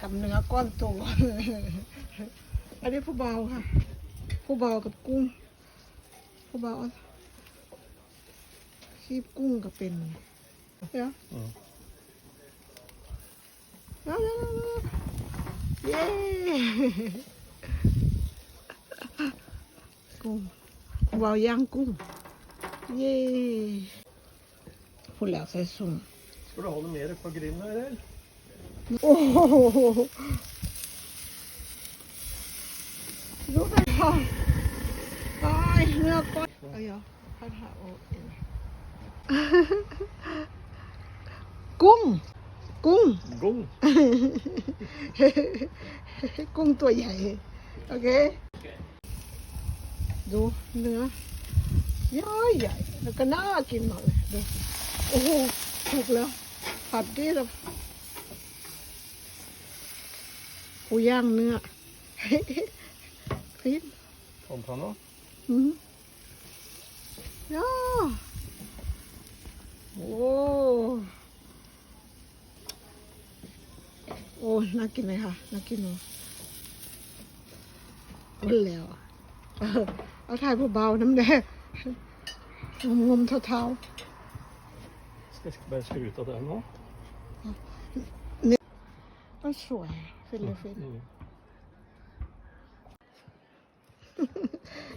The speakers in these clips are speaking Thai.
กับเนื้อก้อนโต อันนี้ผู้เบาค่ะ ผู้เบากับกุ้ง ผู้เบาคีบกุ้งกับเป็นเดี๋ยวเอาเร็วเย้กุ้งผู้เบาย่างกุ้ง เย้พูดแล้วใส่สุ่ม Skal du ha noe mer på grillen eller? โอ้โหรู้ไหมพ่อตายเนื้อก้อนเอ้ยพัดหาโอเอ็นกุ้ง กุ้ง Gong. กุ้งตัวใหญ่ โอเค ดูเนื้อย่อยใหญ่แล้วก็น่ากินมากเลยดูโอ้โหถูกแล้วผัดดีแล้ว กูย่างเนื้อพริก Kom fra nå. อืมย่าโอ้โอ้น่ากินเลยค่ะน่ากินเนาะมันแล้วอะเออเอาถ่ายเบาๆน้ำแดงงมงมๆเท้า Skal jeg bare skru ut av det nå? ๆ ก็สวยฟินเลยฟิน Mm.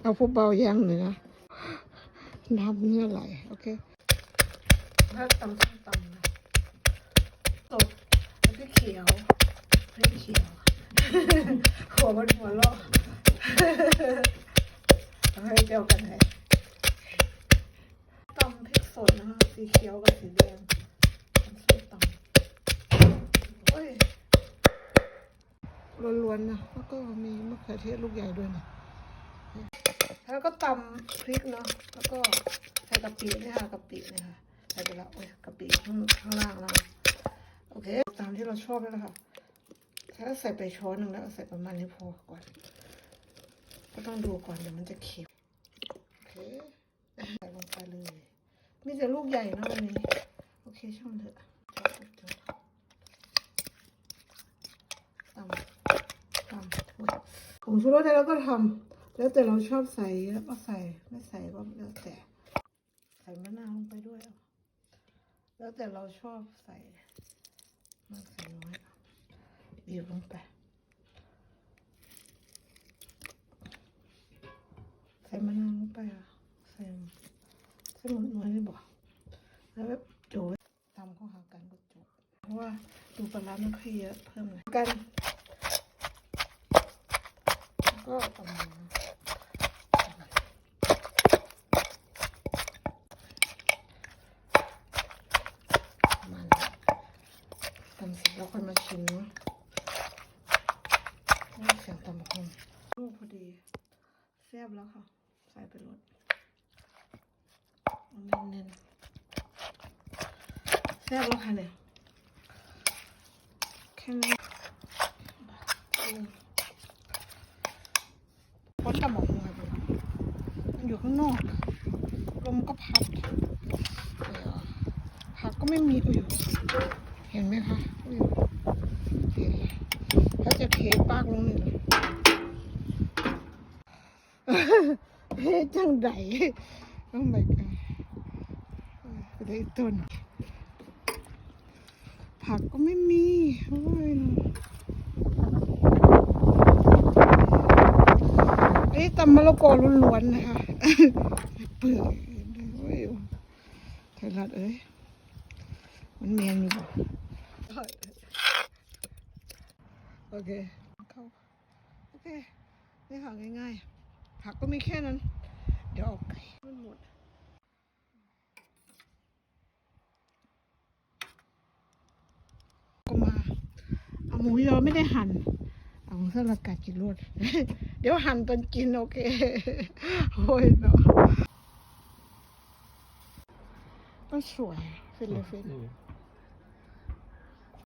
เอาพวกเบาย่างเนื้อน้ำเนื้อไหลโอเคถ้าตำส้มตำนะสดแล้วก็เขียวพริกเขียวหัวมันหัวเราะเอาให้เดียวกันเลยตำพริกสดนะคะสีเขียวกับสีแดงตำส้มตำโอ้ย ล้วนๆนะแล้วก็มีมะเขือเทศลูกใหญ่ด้วยนะแล้วก็ตำพริกเนาะแล้วก็ใส่กะปิเนี่ยค่ะกะปิเนี่ยค่ะใส่ไปแล้วโอ้ยกะปิข้างข้างล่างแล้วโอเค ตามที่เราชอบแหละค่ะถ้าใส่ไปช้อนหนึ่งแล้วใส่ประมาณนี้พอก่อนก็ต้องดูก่อนเดี๋ยวมันจะเค็มโอเคใส่ลงไปเลย มีแต่ลูกใหญ่นะวันนี้ โอเคช่างเถอะตำตำอุ๊ยผ งชูรสเนี่ยเราก็ทำแล้วแต่เราชอบใส่เยอะก็ใส่ไม่ใส่ก็แล้วแต่ใส่มะนาวลงไปด้วย แล้วแต่เราชอบใส่มากใส่น้อยบีบลงไปใส่มะนาวลงไปอะใส่ใส่หมดน้อยเลยบอกแล้วแบบโจยตำข้าหากันก็จบเพราะว่าดูปลาร้าไม่ค่อยเยอะเพิ่มเลยกัน ก็ประมาณมันทำเสร็จแล้วค่อยมาชิมเนาะนี่เสียงตำบักหุ่งลูกพอดีแซ่บแล้วค่ะ ใส่ไปรสเน้นๆแซ่บแล้วค่ะเนี่ยแค่นี้ อืมอตำบักหุ่งไปแล้วมันอยู่ข้างนอกลมก็พัดผักก็ไม่มีอุ้ยเห็นไหมคะอุ้ยเห็นแล้วจะเทปากลงนี่เลยเฮ้จังไดโอ้ my god ได้ต้นผักก็ไม่มีโอ้ยอันนี้ตำมะละกอล้วนๆนะคะเปลือกโอ้ยไทยรัฐเอ้ยมันเมียนอยู่โอเคเข้าโอเคนี่ค่ะง่ายๆผักก็มีแค่นั้น เดี๋ยวเอาไก่มันหมดก็มาเอาหมูยอไม่ได้หั่น เอาสลัดกัดกินรวดเดี๋ยวหั่นตอนกินโอเคโอ้ยเนาะก็สวยฟินเลยฟิน Mm.